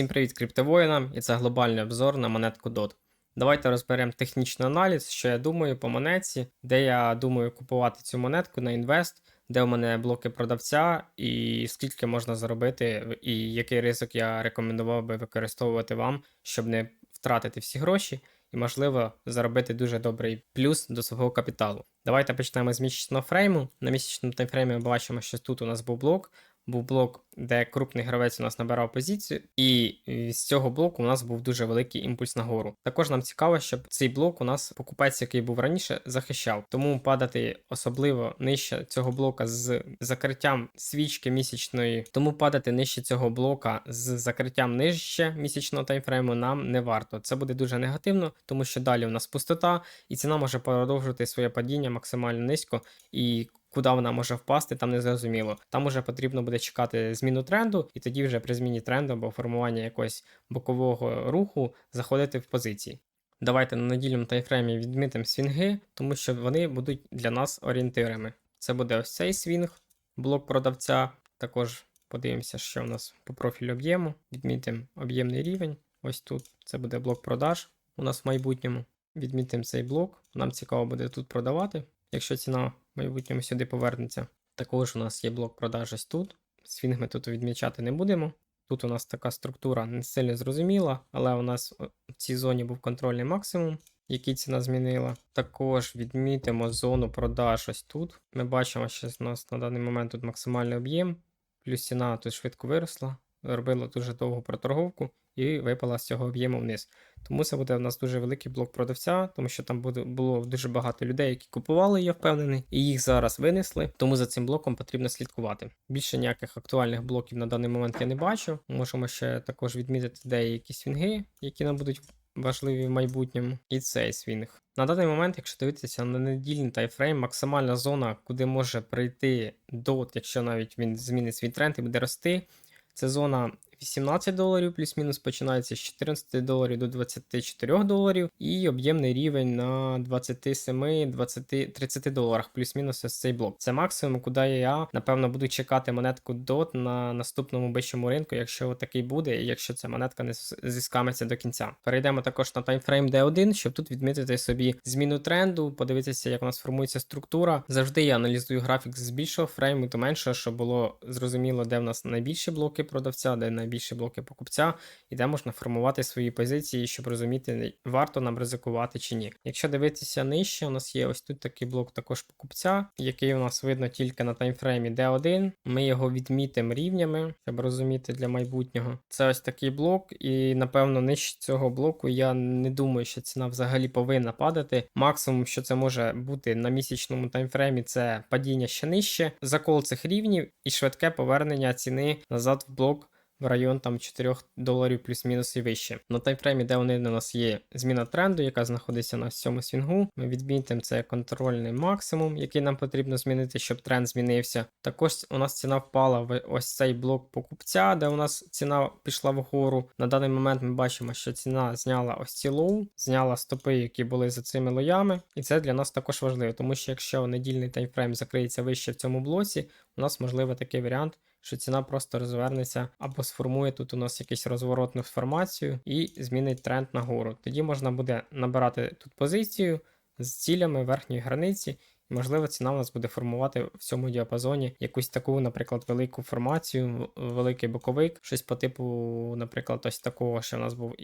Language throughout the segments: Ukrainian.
Всім привіт криптовоїнам, і це глобальний обзор на монетку DOT. Давайте розберемо технічний аналіз, що я думаю по монетці, де я думаю купувати цю монетку на інвест, де у мене блоки продавця, і скільки можна заробити, і який ризик я рекомендував би використовувати вам, щоб не втратити всі гроші і, можливо, заробити дуже добрий плюс до свого капіталу. Давайте почнемо з місячного фрейму. На місячному таймфреймі ми бачимо, що тут у нас був блок. Був блок, де крупний гравець у нас набирав позицію, і з цього блоку у нас був дуже великий імпульс нагору. Також нам цікаво, щоб цей блок у нас покупець, який був раніше, захищав. Тому падати особливо нижче цього блока з закриттям свічки місячної, тому падати нижче цього блока з закриттям нижче місячного таймфрейму нам не варто. Це буде дуже негативно, тому що далі у нас пустота, і ціна може продовжувати своє падіння максимально низько. і Куди вона може впасти, там не зрозуміло. Там уже потрібно буде чекати зміну тренду, і тоді вже при зміні тренду або формування якогось бокового руху заходити в позиції. Давайте на недільному таймфреймі відмітимо свінги, тому що вони будуть для нас орієнтирами. Це буде ось цей свінг, блок продавця. Також подивимося, що у нас по профілю об'єму. Відмітимо об'ємний рівень. Ось тут це буде блок продаж у нас в майбутньому. Відмітимо цей блок. Нам цікаво буде тут продавати. Якщо ціна в майбутньому сюди повернеться. Також у нас є блок продаж ось тут. Свінг ми тут відмічати не будемо. Тут у нас така структура не сильно зрозуміла, але у нас в цій зоні був контрольний максимум, який ціна змінила. Також відмітимо зону продаж ось тут. Ми бачимо, що у нас на даний момент тут максимальний об'єм, плюс ціна тут швидко виросла, робила дуже довгу проторговку і випала з цього об'єму вниз. Тому це буде у нас дуже великий блок продавця, тому що там було дуже багато людей, які купували, я впевнений, і їх зараз винесли. Тому за цим блоком потрібно слідкувати. Більше ніяких актуальних блоків на даний момент я не бачу. Можемо ще також відмітити деякі свінги, які нам будуть. Важливі в майбутньому, і цей свінг. На даний момент, якщо дивитися на недільний тайфрейм, максимальна зона, куди може прийти дот, якщо навіть він змінить свій тренд і буде рости, це зона 18 доларів, плюс-мінус починається з 14 доларів до 24 доларів, і об'ємний рівень на 27, 20, 30 доларах, плюс-мінус ось цей блок. Це максимум, куди я, напевно, буду чекати монетку DOT на наступному вищому ринку, якщо такий буде, і якщо ця монетка не зіскамиться до кінця. Перейдемо також на таймфрейм D1, щоб тут відмітити собі зміну тренду, подивитися, як у нас формується структура. Завжди я аналізую графік з більшого фрейму до меншого, щоб було зрозуміло, де в нас найбільші блоки продавця, де найбільші більше блоки покупця, і де можна формувати свої позиції, щоб розуміти, варто нам ризикувати чи ні. Якщо дивитися нижче, у нас є ось тут такий блок також покупця, який у нас видно тільки на таймфреймі D1. Ми його відмітимо рівнями, щоб розуміти для майбутнього. Це ось такий блок, і напевно нижче цього блоку я не думаю, що ціна взагалі повинна падати. Максимум, що це може бути на місячному таймфреймі, це падіння ще нижче, закол цих рівнів і швидке повернення ціни назад в блок в район там 4 доларів плюс-мінус і вище. На таймфреймі, де вони у нас є зміна тренду, яка знаходиться на цьому свінгу. Ми відмітимо це контрольний максимум, який нам потрібно змінити, щоб тренд змінився. Також у нас ціна впала в ось цей блок покупця, де у нас ціна пішла вгору. На даний момент ми бачимо, що ціна зняла ось ці лоу, зняла стопи, які були за цими лоями. І це для нас також важливо, тому що якщо недільний таймфрейм закриється вище в цьому блоці, у нас можливо такий варіант що ціна просто розвернеться або сформує тут у нас якусь розворотну формацію і змінить тренд нагору. Тоді можна буде набирати тут позицію з цілями верхньої границі. Можливо, ціна у нас буде формувати в цьому діапазоні якусь таку, наприклад, велику формацію, великий боковик, щось по типу, наприклад, ось такого, що у нас був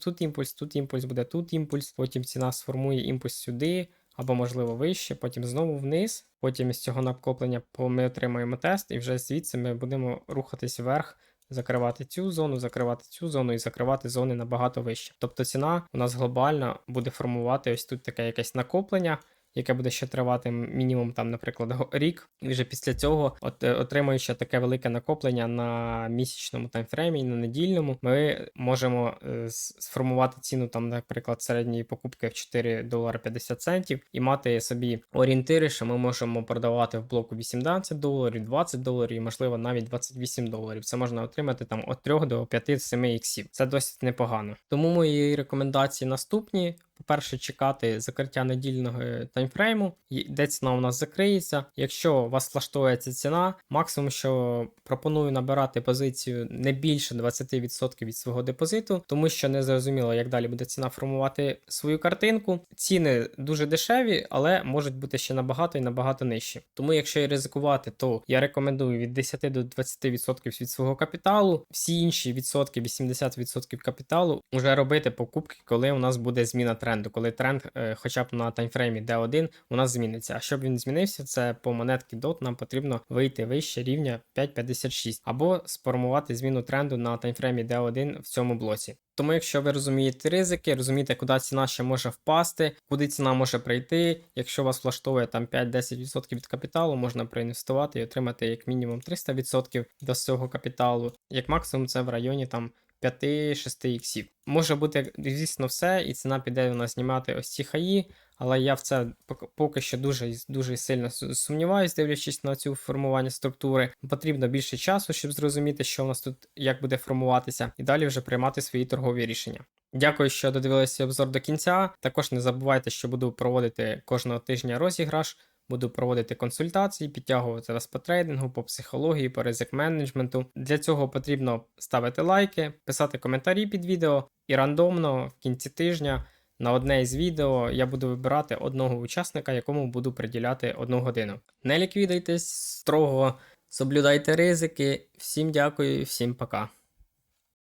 тут імпульс, тут імпульс буде, тут імпульс, потім ціна сформує імпульс сюди, або, можливо, вище, потім знову вниз. Потім з цього накоплення ми отримаємо тест, і вже звідси ми будемо рухатись вверх, закривати цю зону, закривати цю зону і закривати зони набагато вище. Тобто ціна у нас глобально буде формувати ось тут таке якесь накоплення яке буде ще тривати мінімум, там, наприклад, рік. І вже після цього, от, е, отримуючи таке велике накоплення на місячному таймфреймі на недільному, ми можемо е, сформувати ціну, там, наприклад, середньої покупки в 4 долари 50 центів і мати собі орієнтири, що ми можемо продавати в блоку 18 доларів, 20 доларів, і, можливо, навіть 28 доларів. Це можна отримати там від 3 до 5-7 іксів. Це досить непогано. Тому мої рекомендації наступні: по-перше, чекати закриття недільного е, таймфрейму, де ціна у нас закриється. Якщо вас влаштовує ця ціна, максимум, що пропоную набирати позицію не більше 20% від свого депозиту, тому що не зрозуміло, як далі буде ціна формувати свою картинку. Ціни дуже дешеві, але можуть бути ще набагато і набагато нижчі. Тому, якщо і ризикувати, то я рекомендую від 10 до 20% від свого капіталу. Всі інші відсотки, 80% капіталу, вже робити покупки, коли у нас буде зміна тренду, коли тренд, е, хоча б на таймфреймі D1, у нас зміниться. А щоб він змінився, це по монетки DOT нам потрібно вийти вище рівня 5.56 або сформувати зміну тренду на таймфреймі D1 в цьому блоці. Тому, якщо ви розумієте ризики, розумієте, куди ціна ще може впасти, куди ціна може прийти. Якщо вас влаштовує там 5-10% від капіталу, можна проінвестувати і отримати як мінімум 300% до цього капіталу, як максимум це в районі там 5-6 іксів. Може бути, звісно, все, і ціна піде у нас знімати ось ці хаї, але я в це пок- поки що дуже дуже сильно су- сумніваюсь, дивлячись на цю формування структури. Потрібно більше часу, щоб зрозуміти, що у нас тут як буде формуватися, і далі вже приймати свої торгові рішення. Дякую, що додивилися обзор до кінця. Також не забувайте, що буду проводити кожного тижня розіграш. Буду проводити консультації, підтягувати вас по трейдингу, по психології, по ризик менеджменту. Для цього потрібно ставити лайки, писати коментарі під відео і рандомно в кінці тижня на одне із відео я буду вибирати одного учасника, якому буду приділяти одну годину. Не ліквідуйтесь строго, соблюдайте ризики. Всім дякую всім пока.